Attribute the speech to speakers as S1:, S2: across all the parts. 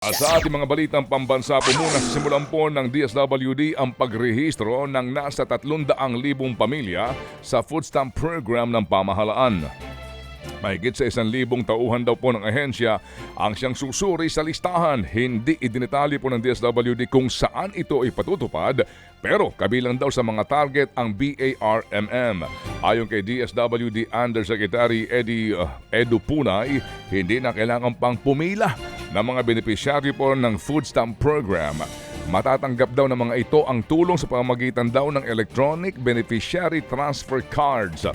S1: At sa ating mga balitang pambansa po muna simulan po ng DSWD ang pagrehistro ng nasa 300,000 pamilya sa food stamp program ng pamahalaan. Mahigit sa isang libong tauhan daw po ng ahensya ang siyang susuri sa listahan. Hindi idinetali po ng DSWD kung saan ito ipatutupad pero kabilang daw sa mga target ang BARMM. Ayon kay DSWD Undersecretary Eddie uh, Edu Punay, hindi na kailangan pang pumila ng mga beneficiary po ng food stamp program. Matatanggap daw ng mga ito ang tulong sa pamamagitan daw ng electronic beneficiary transfer cards.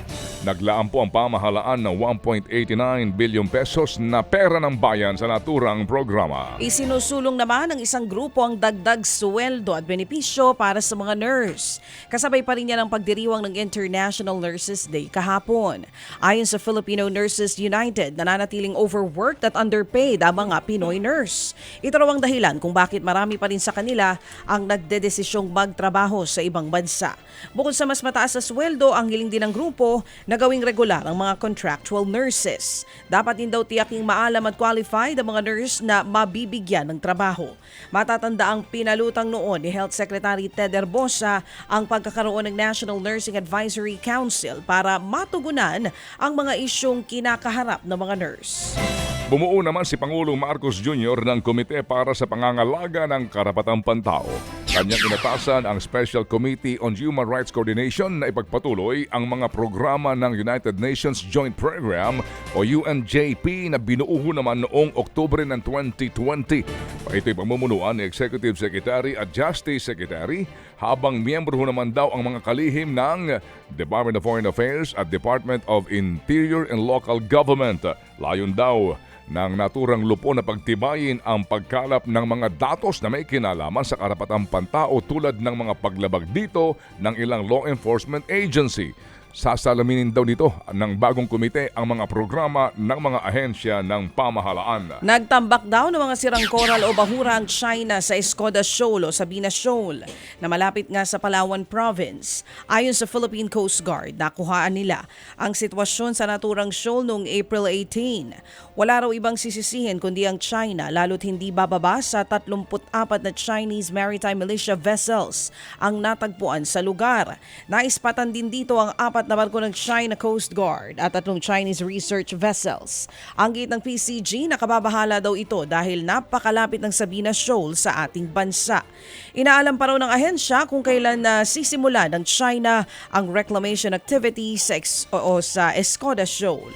S1: Naglaan po ang pamahalaan ng 1.89 billion pesos na pera ng bayan sa naturang programa.
S2: Isinusulong naman ng isang grupo ang dagdag sweldo at benepisyo para sa mga nurse. Kasabay pa rin yan ang pagdiriwang ng International Nurses Day kahapon. Ayon sa Filipino Nurses United, nananatiling overworked at underpaid ang mga Pinoy nurse. Ito raw ang dahilan kung bakit marami pa rin sa kanila ang nagdedesisyong magtrabaho sa ibang bansa. Bukod sa mas mataas na sweldo, ang hiling din ng grupo na gawing regular ang mga contractual nurses. Dapat din daw tiyaking maalam at qualified ang mga nurse na mabibigyan ng trabaho. Matatanda ang pinalutang noon ni Health Secretary Ted Herbosa ang pagkakaroon ng National Nursing Advisory Council para matugunan ang mga isyong kinakaharap ng mga nurse.
S1: Bumuo naman si Pangulong Marcos Jr. ng Komite para sa Pangangalaga ng Karapatang Pantao. Kanyang inatasan ang Special Committee on Human Rights Coordination na ipagpatuloy ang mga programa ng United Nations Joint Program o UNJP na binuo naman noong Oktubre ng 2020. Ito'y pamumunuan ni Executive Secretary at Justice Secretary habang miyembro naman daw ang mga kalihim ng Department of Foreign Affairs at Department of Interior and Local Government. Layon daw ng naturang lupo na pagtibayin ang pagkalap ng mga datos na may kinalaman sa karapatang pantao tulad ng mga paglabag dito ng ilang law enforcement agency. Sasalaminin daw dito ng bagong komite ang mga programa ng mga ahensya ng pamahalaan.
S2: Nagtambak daw ng mga sirang koral o bahura ang China sa Escoda Shoal o Sabina Shoal na malapit nga sa Palawan Province. Ayon sa Philippine Coast Guard, nakuhaan nila ang sitwasyon sa naturang shoal noong April 18. Wala raw ibang sisisihin kundi ang China lalo't hindi bababa sa 34 na Chinese maritime militia vessels ang natagpuan sa lugar. Naispatan din dito ang apat na barko ng China Coast Guard at tatlong Chinese research vessels. Ang gate ng PCG, nakababahala daw ito dahil napakalapit ng Sabina Shoal sa ating bansa. Inaalam pa raw ng ahensya kung kailan na sisimula ng China ang reclamation activity sa, ex- o, sa Escoda Shoal.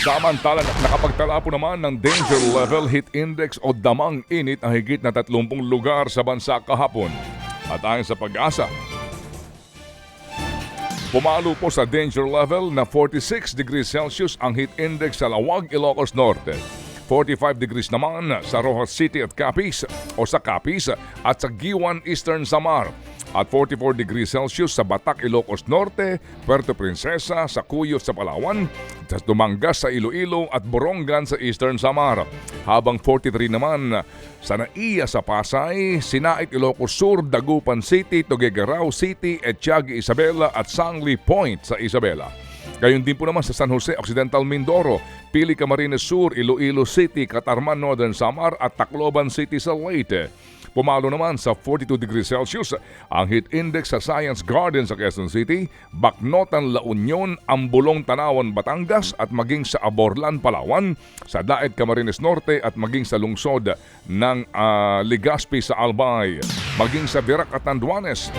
S1: Samantala, nakapagtala po naman ng Danger Level Heat Index o damang init na higit na 30 lugar sa bansa kahapon. At ayon sa pag-asa, Pumalo po sa danger level na 46 degrees Celsius ang heat index sa Lawag, Ilocos Norte. 45 degrees naman sa Rojas City at Capiz o sa Capiz at sa Giwan Eastern Samar. At 44 degrees Celsius sa Batak, Ilocos Norte, Puerto Princesa, sa Cuyo sa Palawan, sa Dumangas sa Iloilo at Borongan sa Eastern Samar. Habang 43 naman sa Naiya sa Pasay, Sinait, Ilocos Sur, Dagupan City, Tuguegarao City, Etiagi, Isabela at Sangli Point sa Isabela. Gayon din po naman sa San Jose Occidental Mindoro, Pili Camarines Sur, Iloilo City, Catarman Northern Samar at Tacloban City sa Leyte. Pumalo naman sa 42 degrees Celsius ang heat index sa Science Garden sa Quezon City, Baknotan, La Union, Ambulong, Tanawan, Batangas at maging sa Aborlan, Palawan, sa Daet, Camarines Norte at maging sa lungsod ng ah, Legazpi sa Albay, maging sa Virac at Tanduanes,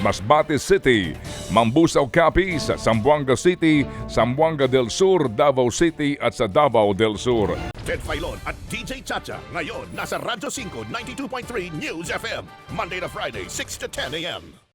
S1: Masbate City, Mambusaw Capiz, Zamboanga City, Zamboanga del Sur, Davao City at sa Davao del Sur.
S3: Ted Filon at DJ Chacha. Ngayon, nasa Radyo 5, 92.3 News FM. Monday to Friday, 6 to 10 a.m.